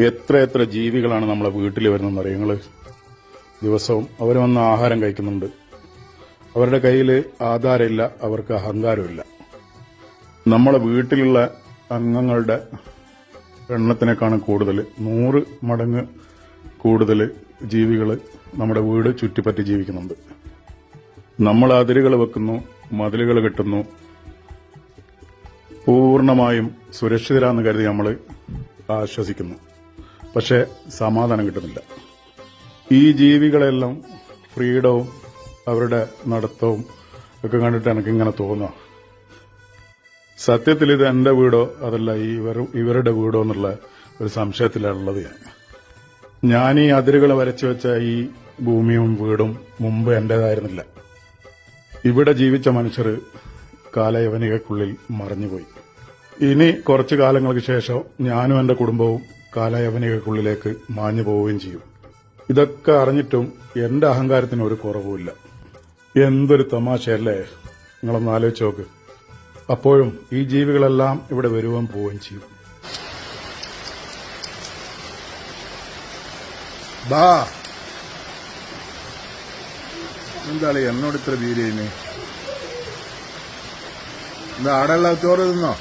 എത്ര എത്ര ജീവികളാണ് നമ്മളെ വീട്ടിൽ വരുന്നതെന്ന് അറിയാം? ദിവസവും അവർ വന്ന് ആഹാരം കഴിക്കുന്നുണ്ട്. അവരുടെ കയ്യിൽ ആധാരമില്ല അവർക്ക് അഹങ്കാരമില്ല നമ്മളെ വീട്ടിലുള്ള അംഗങ്ങളുടെ എണ്ണത്തിനേക്കാണ് കൂടുതൽ നൂറ് മടങ്ങ് കൂടുതൽ ജീവികൾ നമ്മുടെ വീട് ചുറ്റിപ്പറ്റി ജീവിക്കുന്നുണ്ട്. നമ്മൾ അതിരുകൾ വെക്കുന്നു മതിലുകൾ കെട്ടുന്നു. പൂർണമായും സുരക്ഷിതരാന്ന് കരുതി നമ്മൾ ആശ്വസിക്കുന്നു. പക്ഷെ സമാധാനം കിട്ടുന്നില്ല. ഈ ജീവികളെല്ലാം ഫ്രീഡവും അവരുടെ നടത്തവും ഒക്കെ കണ്ടിട്ട് എനിക്ക് ഇങ്ങനെ തോന്നുക സത്യത്തിൽ ഇത് എന്റെ വീടോ അതല്ല ഈ ഇവരുടെ വീടോ എന്നുള്ള ഒരു സംശയത്തിലുള്ളത് ഞാൻ. ഞാൻ ഈ അതിരുകൾ വരച്ചു വെച്ച ഈ ഭൂമിയും വീടും മുമ്പ് എന്റേതായിരുന്നില്ല ഇവിടെ ജീവിച്ച മനുഷ്യർ കാലയവനികക്കുള്ളിൽ മറഞ്ഞുപോയി. ഇനി കുറച്ചു കാലങ്ങൾക്ക് ശേഷം ഞാനും എന്റെ കുടുംബവും കാലയവനികക്കുള്ളിലേക്ക് മാഞ്ഞു പോവുകയും ചെയ്യും. ഇതൊക്കെ അറിഞ്ഞിട്ടും എന്റെ അഹങ്കാരത്തിന് ഒരു കുറവുമില്ല. എന്തൊരു തമാശയല്ലേ? നിങ്ങളൊന്ന് ആലോചിച്ച് നോക്ക്. അപ്പോഴും ഈ ജീവികളെല്ലാം ഇവിടെ വരുവാൻ പോവുകയും ചെയ്യും. ബാ. എന്താണ് എന്നോട് ഇത്ര വീരേനെ എന്താ ആടെ ചോറ് തിന്നോ?